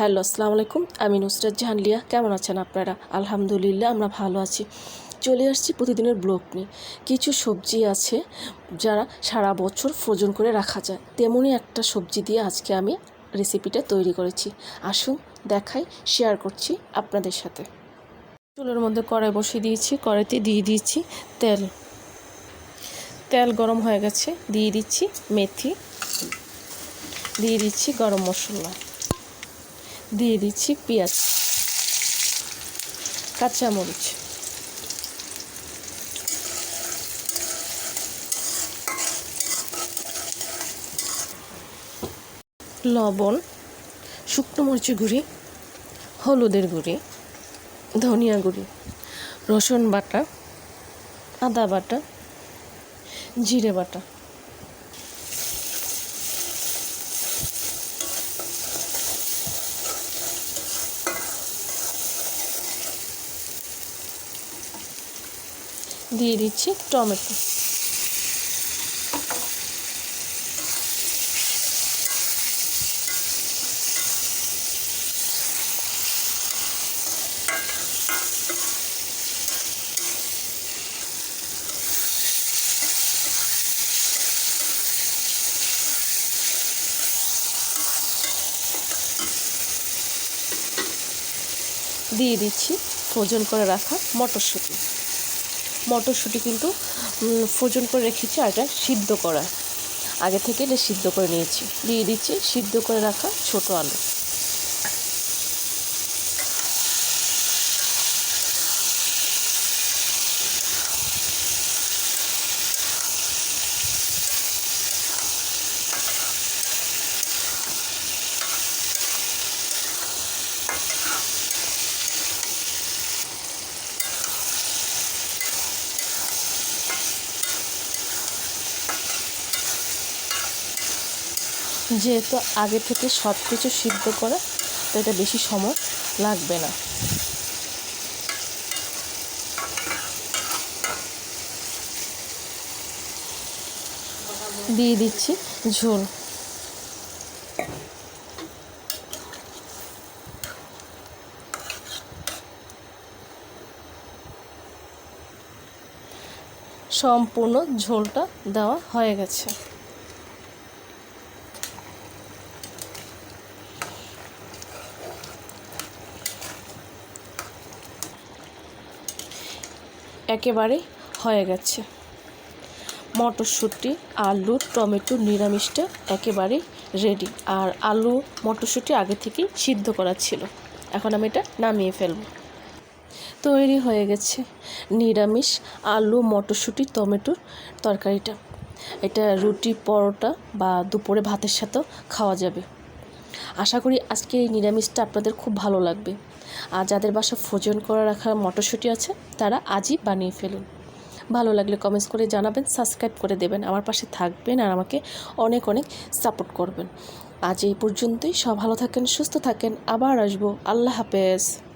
Hello, আসসালামু আলাইকুম। আমি নুসরাত জাহান লিয়া কেমন আছেন আপনারা? আলহামদুলিল্লাহ, আমরা ভালো আছি। চলে আসছি প্রতিদিনের ব্লগ নিয়ে। কিছু সবজি আছে যারা সারা বছর ফ্রোজন করে রাখা যায়। তেমনই একটা সবজি দিয়ে আজকে আমি রেসিপিটা তৈরি করেছি। আসুন দেখাই, শেয়ার করছি আপনাদের সাথে। চুলের মধ্যে কড়াই বসিয়ে দিয়েছি, কড়াইতে দিয়ে দিয়েছি তেল। তেল গরম হয়ে গেছে, দিয়ে দিচ্ছি মেথি, দিয়ে দিচ্ছি গরম মশলা। দিয়ে দিচ্ছি পেঁয়াজ, কাঁচামরিচ। লবণ, শুকনো মরিচের গুঁড়ি, হলুদের গুঁড়ি, ধনিয়া গুঁড়ি, রসুন বাটা, আদা বাটা, জিরে বাটা। দিয়ে দিচ্ছি টমেটো। দিয়ে দিচ্ছি ফ্রোজন করে রাখা মটরশুঁটি। মটরশুঁটি কিন্তু ফ্রোজন করে রেখেছি আর এটা সিদ্ধ করা। আগে থেকে এটা সিদ্ধ করে নিয়েছি। দিয়ে দিচ্ছি সিদ্ধ করে রাখা ছোট আলু। যেহেতু আগে থেকে সব কিছু সিদ্ধ করা, তো এটা বেশি সময় লাগবে না। দিয়ে দিচ্ছি ঝোল। সম্পূর্ণ ঝোলটা দেওয়া হয়ে গেছে। একেবারে হয়ে গেছে। মটরশুঁটি, আলু, টমেটো নিরামিষটা একেবারে রেডি আর আলু, মটরশুঁটি আগে থেকেই সিদ্ধ করা ছিল। এখন আমি এটা নামিয়ে ফেলব। তৈরি হয়ে গেছে নিরামিষ আলু, মটরশুঁটি, টমেটোর তরকারিটা। এটা রুটি, পরোটা বা দুপুরে ভাতের সাথেও খাওয়া যাবে। আশা করি আজকে এই নিরামিষটা আপনাদের খুব ভালো লাগবে। আর যাদের বাসা ফোজন করে রাখার মটরশুঁটি আছে, তারা আজই বানিয়ে ফেলুন। ভালো লাগলে কমেন্টস করে জানাবেন সাবস্ক্রাইব করে দেবেন, আমার পাশে থাকবেন আর আমাকে অনেক অনেক সাপোর্ট করবেন। আজ এই পর্যন্তই, সব ভালো থাকেন, সুস্থ থাকেন, আবার আসব। আল্লাহ হাফেজ।